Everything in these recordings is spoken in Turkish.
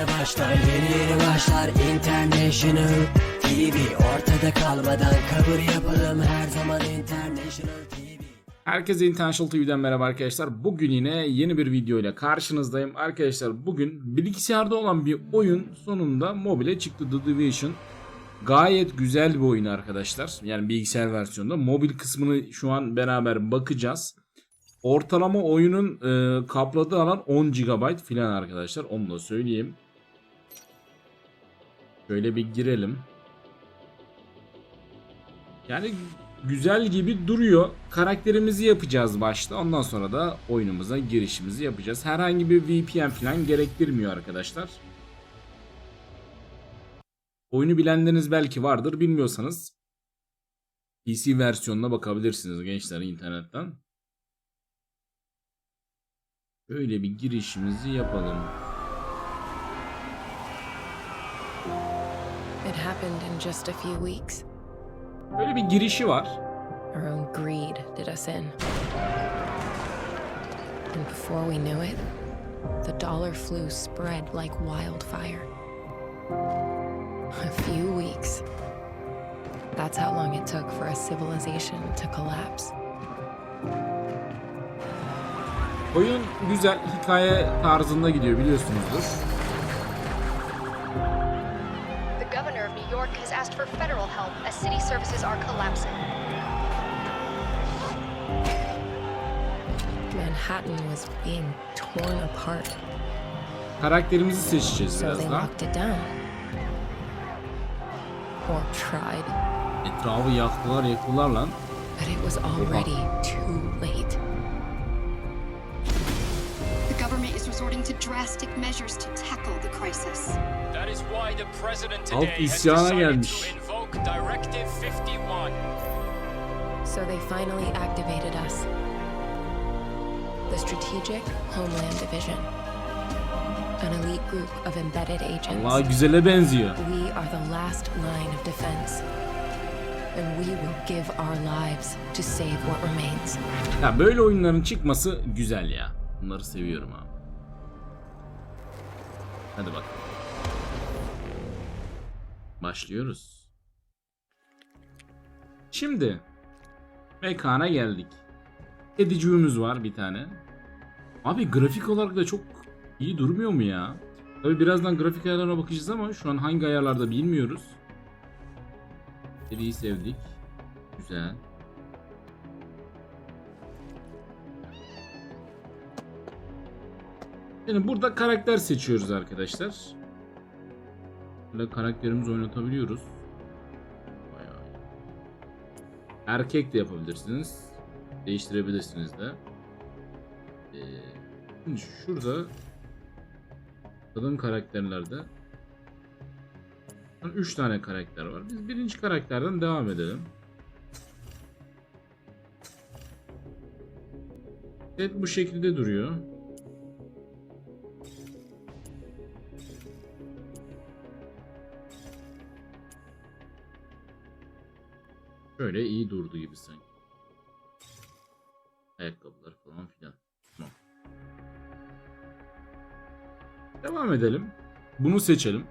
yeni başlar Yeni yeni başlar International TV Ortada kalmadan kabul yapalım Her zaman International TV Herkese International TV'den merhaba arkadaşlar. Bugün yine yeni bir video ile karşınızdayım. Arkadaşlar bugün bilgisayarda olan bir oyun sonunda mobile çıktı. The Division. Gayet güzel bir oyun arkadaşlar. Yani bilgisayar versiyonunda. Mobil kısmını şu an beraber bakacağız. Ortalama oyunun e, kapladığı alan 10 GB filan arkadaşlar. Onu da söyleyeyim. Şöyle bir girelim. Yani güzel gibi duruyor. Karakterimizi yapacağız başta. Ondan sonra da oyunumuza girişimizi yapacağız. Herhangi bir VPN falan gerektirmiyor arkadaşlar. Oyunu bilenleriniz belki vardır. Bilmiyorsanız PC versiyonuna bakabilirsiniz gençler internetten. Böyle bir girişimizi yapalım. It happened in just a few weeks. Böyle bir girişi var. Our own greed did us in. And before we knew it, the dollar flu spread like wildfire. A few weeks. That's how long it took for a civilization to collapse. Oyun güzel hikaye tarzında gidiyor biliyorsunuzdur. As city services are collapsing. Manhattan was being torn apart, Karakterimizi seçeceğiz so they biraz daha. locked it down. Or tried. Etrafı yaktılar yaktılar lan. But it was already too late. The government is resorting to drastic measures to tackle the crisis. That is why the president Halk today has isyana decided gelmiş. to invoke Directive 51. So they finally activated us. The Strategic Homeland Division. An elite group of embedded agents. Allah güzele benziyor. We are the last line of defense. And we will give our lives to save what remains. Ya böyle oyunların çıkması güzel ya. Bunları seviyorum abi. Hadi bak. Başlıyoruz. Şimdi mekana geldik. Edicimiz var bir tane. Abi grafik olarak da çok iyi durmuyor mu ya? Tabi birazdan grafik ayarlarına bakacağız ama şu an hangi ayarlarda bilmiyoruz. Seriyi sevdik. Güzel. Şimdi burada karakter seçiyoruz arkadaşlar. Böyle karakterimizi oynatabiliyoruz. Erkek de yapabilirsiniz. Değiştirebilirsiniz de. Ee, şimdi şurada kadın karakterlerde 3 tane karakter var. Biz birinci karakterden devam edelim. Evet bu şekilde duruyor. Şöyle iyi durdu gibi sanki. Ayakkabılar falan filan. Tamam. Devam edelim. Bunu seçelim.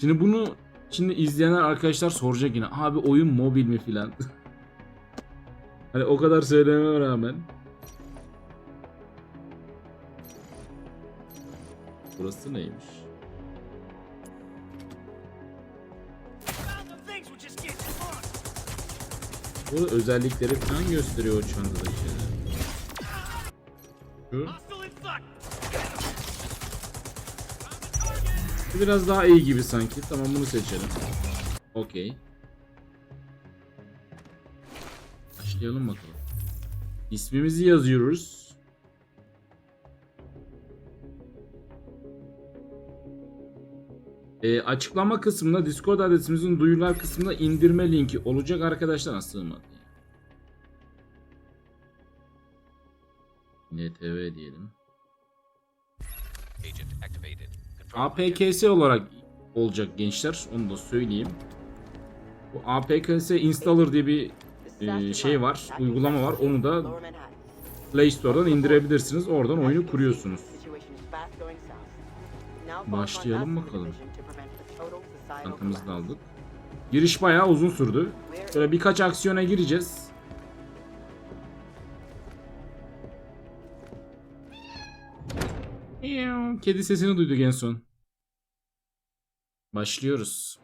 Şimdi bunu şimdi izleyenler arkadaşlar soracak yine. Abi oyun mobil mi filan. hani o kadar söylememe rağmen. Burası neymiş? Bu özellikleri falan gösteriyor o çantadaki şeyler. Şu. Biraz daha iyi gibi sanki. Tamam bunu seçelim. Okey. Başlayalım bakalım. İsmimizi yazıyoruz. Ee, açıklama kısmında Discord adresimizin duyurular kısmında indirme linki olacak arkadaşlar. Sığmadı. NTV diyelim. APKS olarak olacak gençler. Onu da söyleyeyim. Bu APKS installer diye bir e, şey var. Uygulama var. Onu da Play Store'dan indirebilirsiniz. Oradan oyunu kuruyorsunuz. Başlayalım bakalım. Çantamızı da aldık. Giriş bayağı uzun sürdü. Şöyle birkaç aksiyona gireceğiz. Kedi sesini duyduk en son. Başlıyoruz.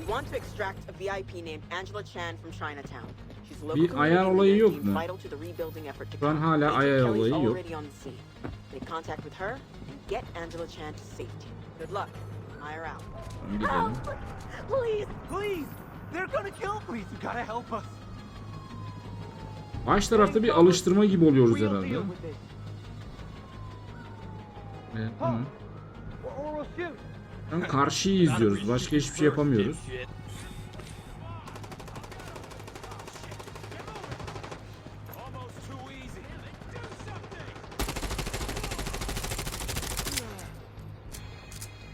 We want to extract a VIP named Angela Chan from Chinatown. She's a Bir local ayar olayı yok mu? vital to the rebuilding effort to Şu an come. hala Agent ayar Kelly's olayı yok. already on the scene. Make contact with her and get Angela Chan to safety. Good luck. Hire out. Gidelim. Please, Please! They're gonna kill Please, you gotta help us. Baş tarafta bir alıştırma gibi oluyoruz We'll herhalde. deal with this. Evet, tamam. Or, or we'll shoot. Şu an karşıyı izliyoruz. Başka hiçbir şey yapamıyoruz.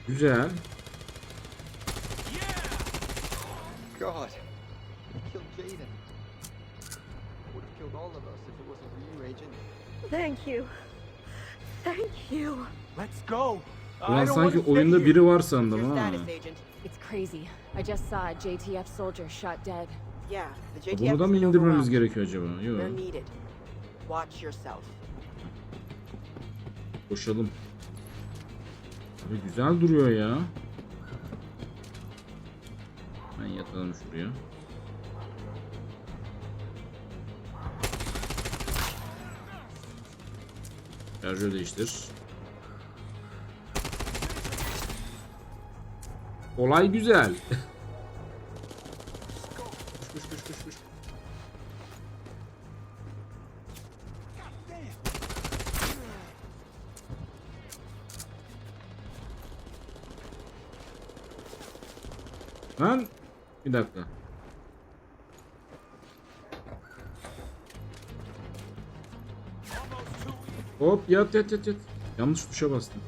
Güzel. God, you killed Jaden. Would have killed all of us if it wasn't for you, Agent. thank you. Thank you. Let's go. Ulan sanki oyunda biri var sandım ha. It's crazy. I just saw a JTF soldier shot dead. Yeah, the JTF Bunu da mı in indirmemiz gerekiyor acaba? Yok. Watch yourself. Koşalım. Abi güzel duruyor ya. Ben yatalım şuraya. Şarjör değiştir. Olay güzel. koş koş koş koş koş. Lan bir dakika. Hop yat yat yat yat. Yanlış tuşa bastım.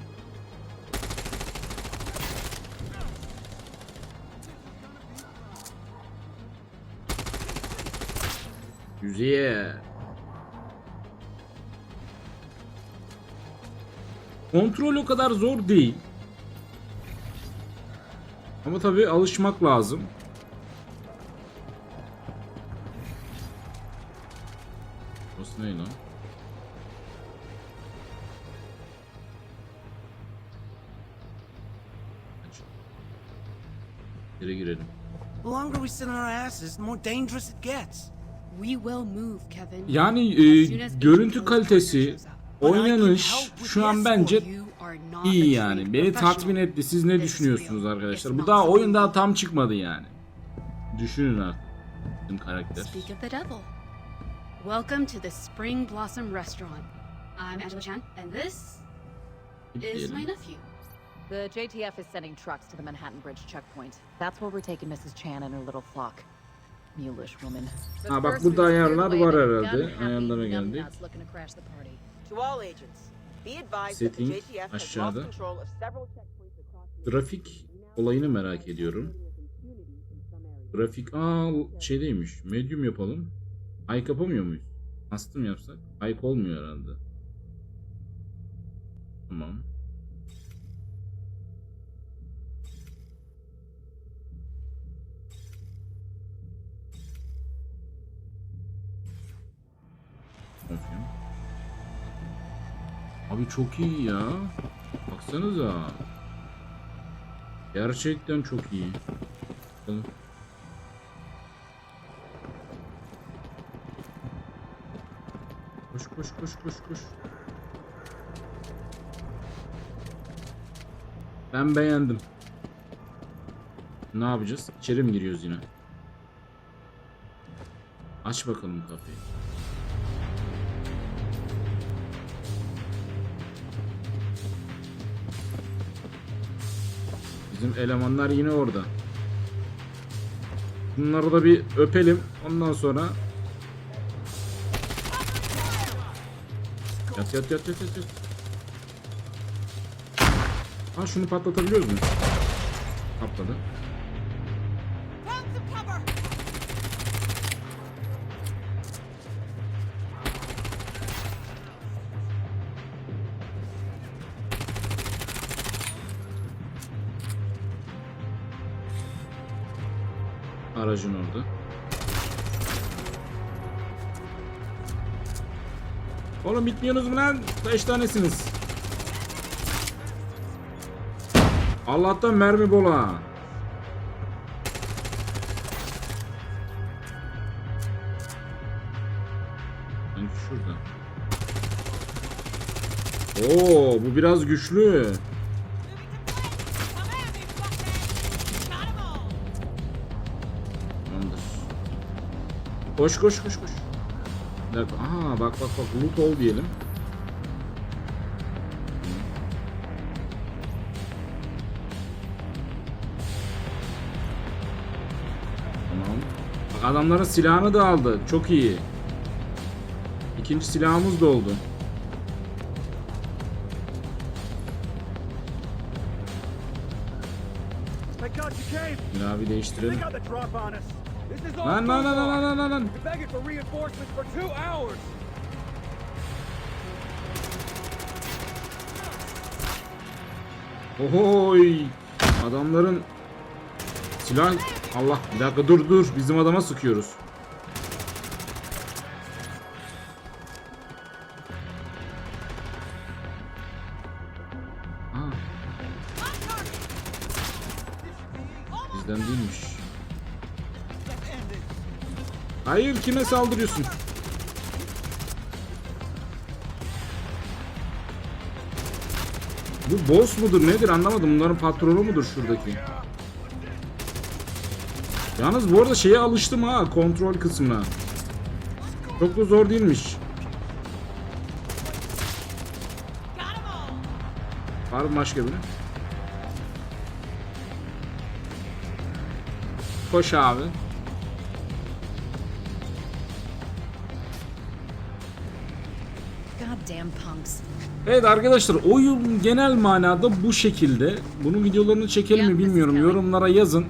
Güzel. Kontrol o kadar zor değil. Ama tabii alışmak lazım. Burası ne lan? Geri girelim. The longer we sit on our asses, the more dangerous it gets. We will move, Kevin. Yani e, görüntü kalitesi, oynanış şu an bence iyi yani. Beni tatmin etti. Siz ne düşünüyorsunuz arkadaşlar? Bu daha oyun daha tam çıkmadı yani. Düşünün artık. Bizim karakter. Welcome to the Spring Blossom Restaurant. I'm Angela Chan, and this is my nephew. The JTF is sending trucks to the Manhattan Bridge checkpoint. That's where we're taking Mrs. Chan and her little flock. Ha, bak burada ayarlar var herhalde. Ayarlara geldik. Setting aşağıda. Grafik olayını merak ediyorum. Grafik aa şeydeymiş. Medium yapalım. High yapamıyor muyuz? Custom yapsak. High olmuyor herhalde. Tamam. Bakayım. Abi çok iyi ya. Baksanıza. Gerçekten çok iyi. Bakalım. Koş koş koş koş koş. Ben beğendim. Ne yapacağız? İçeri mi giriyoruz yine? Aç bakalım kapıyı. Bizim elemanlar yine orada. Bunları da bir öpelim. Ondan sonra Yat yat yat yat yat. Ha şunu patlatabiliyoruz mu? Patladı. Aracın orada. Oğlum bitmiyorsunuz mu lan? 5 tanesiniz. Allah'tan mermi bol ha. Sanki şurada. Oo, bu biraz güçlü. Koş koş koş koş. Aha bak bak bak loot ol diyelim. Tamam. Bak adamların silahını da aldı. Çok iyi. İkinci silahımız da oldu. Silahı bir değiştirelim. Lan lan lan lan lan lan lan. We're begging for reinforcements for two hours. Ohoy! Adamların silah Allah bir dakika dur dur bizim adama sıkıyoruz. Kime saldırıyorsun? Bu boss mudur nedir anlamadım. Bunların patronu mudur şuradaki? Yalnız bu arada şeye alıştım ha kontrol kısmına. Çok da zor değilmiş. Var mı başka biri? Koş abi. Evet arkadaşlar oyun genel manada bu şekilde. Bunun videolarını çekelim mi bilmiyorum. Yorumlara yazın.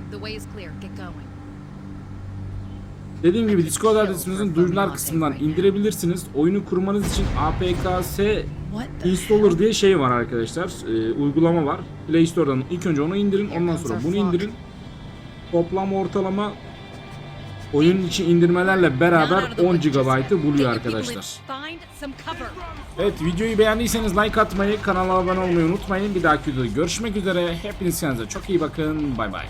Dediğim gibi Discord adresimizin duyurular kısmından indirebilirsiniz. Oyunu kurmanız için APKS Installer diye şey var arkadaşlar. Ee, uygulama var. Play Store'dan ilk önce onu indirin. Ondan sonra bunu indirin. Toplam ortalama oyunun için indirmelerle beraber 10 GB'ı buluyor arkadaşlar. Evet videoyu beğendiyseniz like atmayı, kanala abone olmayı unutmayın. Bir dahaki videoda görüşmek üzere. Hepiniz kendinize çok iyi bakın. Bay bay.